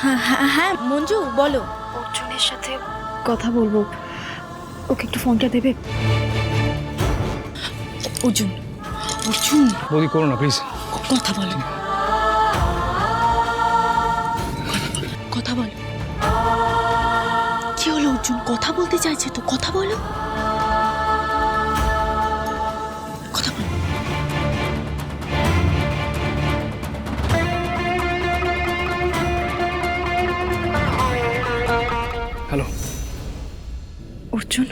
হ্যাঁ হ্যাঁ হ্যাঁ মঞ্জু বলো। অর্জুনের সাথে কথা বলব। ওকে একটু ফোনটা দেবে? অর্জুন অর্জুন। বৌদি করো না প্লিজ কথা বলো। কথা বলো। কি হলো অর্জুন? কথা বলতে চাইছে তো কথা বলো। হ্যালো অর্জুন।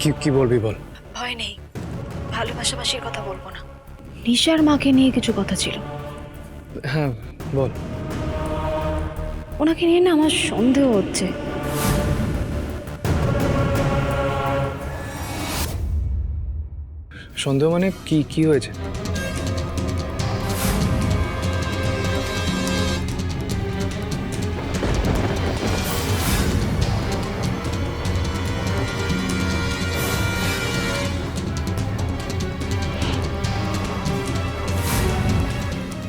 কি কি বলবি বল? ভয় নেই। ভালোবাসাবাসির কথা বলব না। নিশার মাকে নিয়ে কিছু কথা ছিল। হ্যাঁ বল। ওনাকে নিয়ে না আমার সন্দেহ হচ্ছে। সন্দেহ মানে কি কি হয়েছে?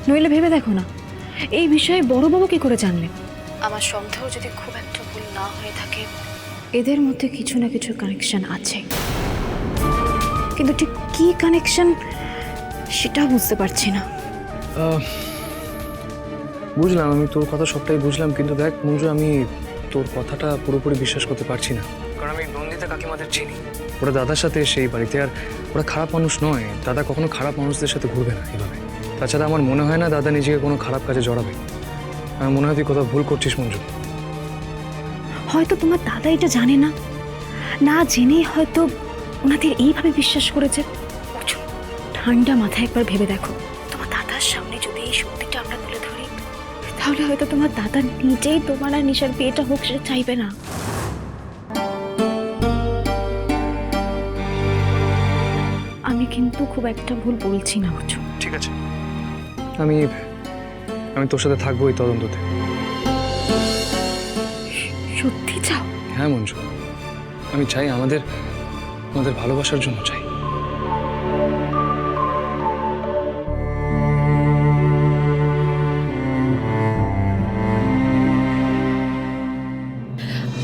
নইলে ভেবে দেখো না। এই বিষয়ে বড়বাবু কি করে জানলেন? আমার সন্দেহ যদি খুব একটা ভুল না হয়ে থাকে এদের মধ্যে কিছু না কিছু কানেকশন আছে। কিন্তু ঠিক কি কানেকশন সেটা বুঝতে পারছি না। বুঝলাম আমি তোর কথা সবটাই বুঝলাম কিন্তু দেখ মঞ্জু আমি তোর কথাটা পুরোপুরি বিশ্বাস করতে পারছি না। কারণ আমি নন্দিতা কাকিমাদের চিনি। ওরা দাদার সাথে সেই বাড়িতে আর ওরা খারাপ মানুষ নয় দাদা কখনো খারাপ মানুষদের সাথে ঘুরবে না এভাবে। তাছাড়া আমার মনে হয় না দাদা নিজেকে কোনো খারাপ কাজে জড়াবে। আমার মনে হয় তুই কোথাও ভুল করছিস মঞ্জু। হয়তো তোমার দাদা এটা জানে না। না জেনেই হয়তো ওনাদের এইভাবে বিশ্বাস করেছে। ঠান্ডা মাথায় একবার ভেবে দেখো। তোমার দাদার সামনে যদি এই সত্যিটা আমরা তুলে ধরি তাহলে হয়তো তোমার দাদা নিজেই তোমার আর নিশার বিয়েটা হোক সেটা চাইবে না। আমি কিন্তু খুব একটা ভুল বলছি না অর্জুন ঠিক আছে। আমি আমি তোর সাথে থাকব এই তদন্ততে। সত্যি চাও? হ্যাঁ মঞ্জু। আমি চাই আমাদের আমাদের ভালোবাসার জন্য চাই।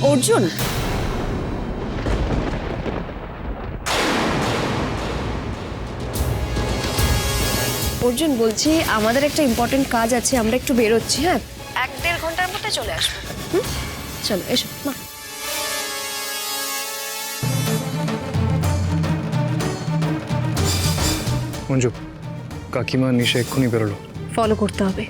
অর্জুন অর্জুন বলছি আমাদের একটা ইম্পর্টেন্ট কাজ আছে আমরা একটু বেরোচ্ছি হ্যাঁ? এক দেড় ঘণ্টার মধ্যে চলে আসব। হুম? চলো এসো মা। মঞ্জু কাকিমা নিশে এক্ষুনি বেরোলো। ফলো করতে হবে।